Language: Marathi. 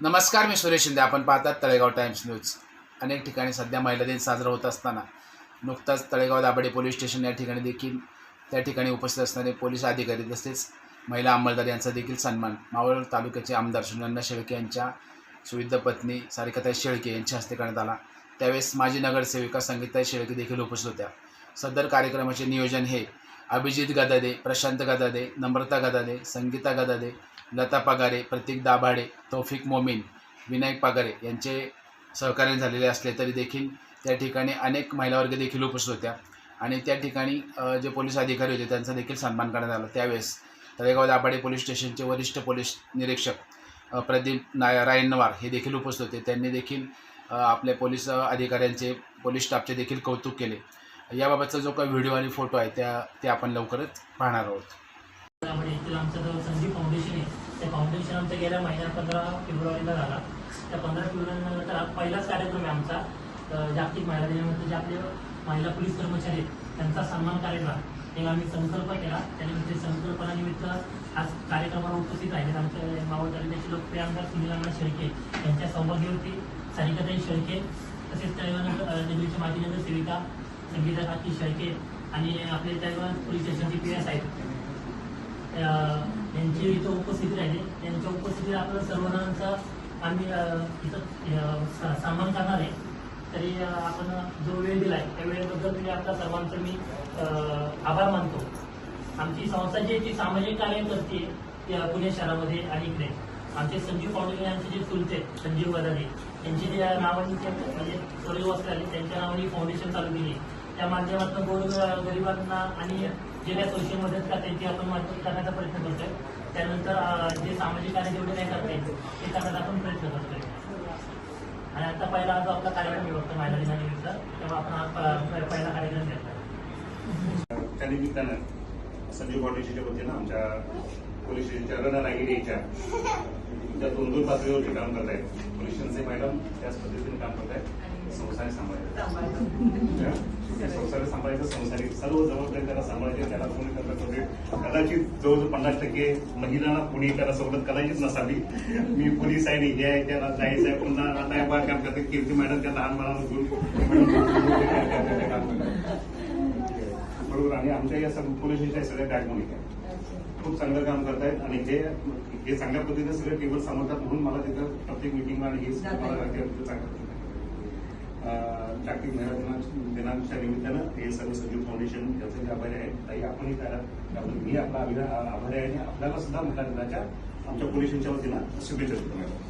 नमस्कार मी सुरेश शिंदे. आपण पाहतात तळेगाव टाइम्स न्यूज. अनेक ठिकाणी सध्या महिला दिन साजरा होत असताना नुकताच तळेगाव दाभाडे पोलीस स्टेशन या ठिकाणी देखील त्या ठिकाणी उपस्थित असणारे पोलीस अधिकारी तसेच महिला अंमलदार यांचा देखील सन्मान. मावळ तालुक्याचे आमदार सुनंदा शेळके यांच्या सुविध पत्नी सारिकाताई शेळके यांच्या हस्ते करण्यात आला. त्यावेळेस माजी नगरसेविका संगीताई शेळके देखील उपस्थित होत्या. सदर कार्यक्रमाचे नियोजन हे अभिजित गदादे प्रशांत गदादे नम्रता गदादे संगीता गदादे लता पगारे प्रतीक दाभाडे तौफिक मोमीन विनायक पगारे यांचे सहकार्य झालेले असले तरी देखील त्या ठिकाणी अनेक महिलावर्ग देखील उपस्थित होत्या. आणि त्या ठिकाणी जे पोलीस अधिकारी होते त्यांचा देखील सन्मान करण्यात आला. त्यावेळेस तळेगाव दाभाडे पोलीस स्टेशनचे वरिष्ठ पोलीस निरीक्षक प्रदीप नाय रायनवार हे देखील उपस्थित होते. त्यांनी देखील आपल्या पोलीस अधिकाऱ्यांचे पोलीस स्टाफचे देखील कौतुक केले. याबाबतचा जो काही व्हिडिओ आणि फोटो आहे त्या ते आपण लवकरच पाहणार आहोत त्यामुळे इथलं आमचं जो संजीव फाउंडेशन आहे त्या गेल्या महिन्यात पंधरा फेब्रुवारीला झाला. त्या पंधरा फेब्रुवारीनंतर हा पहिलाच कार्यक्रम आहे आमचा. जागतिक महिला दिनानिमित्त जे आपले महिला पोलीस कर्मचारी आहेत त्यांचा सन्मान कार्यक्रम एक आम्ही संकल्प केला. त्यानिमित्त संकल्पनानिमित्त आज कार्यक्रमाला उपस्थित आहेत आमचे मावळ तालुक्याचे लोकप्रिय आमदार सुनील अण्णा शेळके यांच्या सौभाग्यवती सारिकाताई शेळके तसेच त्यानंतर नगरीच्या माजी नगर सेविका संगीता काकी शेळके आणि आपले त्यावर पोलीस स्टेशनचे पी एस आहेत यांची इथं उपस्थिती राहिली. त्यांच्या उपस्थितीत आपलं सर्वांचा आम्ही इथं सामान स- करणार आहे. तरी आपण जो वेळ दिलाय त्या वेळेबद्दल मी आपल्या सर्वांचं मी आभार मानतो. आमची संस्था जी आहे ती सामाजिक कार्य करते पुणे शहरामध्ये आणि इकडे. आमचे संजीव फाउंडेशन यांचे जे चुलते संजीव गदादे यांची ज्या नावाने म्हणजे स्वर्ग असले त्यांच्या नावाने फाउंडेशन चालू केली त्या माध्यमातून गोर गरिबांना आणि जे काही सोशल मदत करता येईल ती आपण मदत करण्याचा प्रयत्न करतोय त्यानंतर जे सामाजिक कार्य जेवढे नाही करता येईल ते करण्याचा आपण प्रयत्न करतोय. आणि आता पहिला जो आपला कार्यक्रम फक्त महिला दिनानिमित्त तेव्हा आपण हा पहिला कार्यक्रम घेतला. त्या निमित्तानं संजीव फाउंडेशनच्या वतीनं आमच्या पोलीस स्टेशनच्या रणरागिरीच्या ज्या दोन दोन पातळीवरती काम करत आहेत पोलीस स्टेशनचे मॅडम त्याच पद्धतीने काम करत आहेत संसारी सांभाळायचं त्या संसारी सांभाळायचं संसारी सर्व जबाबदारी त्याला सांभाळायची त्याला कोणी करता कोणी कदाचित जवळजवळ पन्नास टक्के महिलांना कोणी त्याला सवलत कदाचित नसावी. मी पोलीस आहे हे आहे त्याला जायचं आहे. पुन्हा आता काम करते कीर्ती मॅडम त्या लहान मुलांना घेऊन बरोबर. आणि आमच्या या सर्व पोलीस सगळ्या बॅकमोनिक आहे खूप चांगलं काम करतायत. आणि हे हे चांगल्या पद्धतीने सगळे टेबल सांभाळतात म्हणून मला तिथं प्रत्येक मिटिंग आणि हे चांगलं. जागतिक महिला दिनाच्या निमित्तानं हे सर्व संजीव फाउंडेशन याचे जे आभारी आहेत ताई आपणही त्याला मी आपला अभिनय आभारी आहे आणि आपल्याला सुद्धा महिला दिनाच्या आमच्या पोलीस वतीनं शुभेच्छा देतो मॅडम.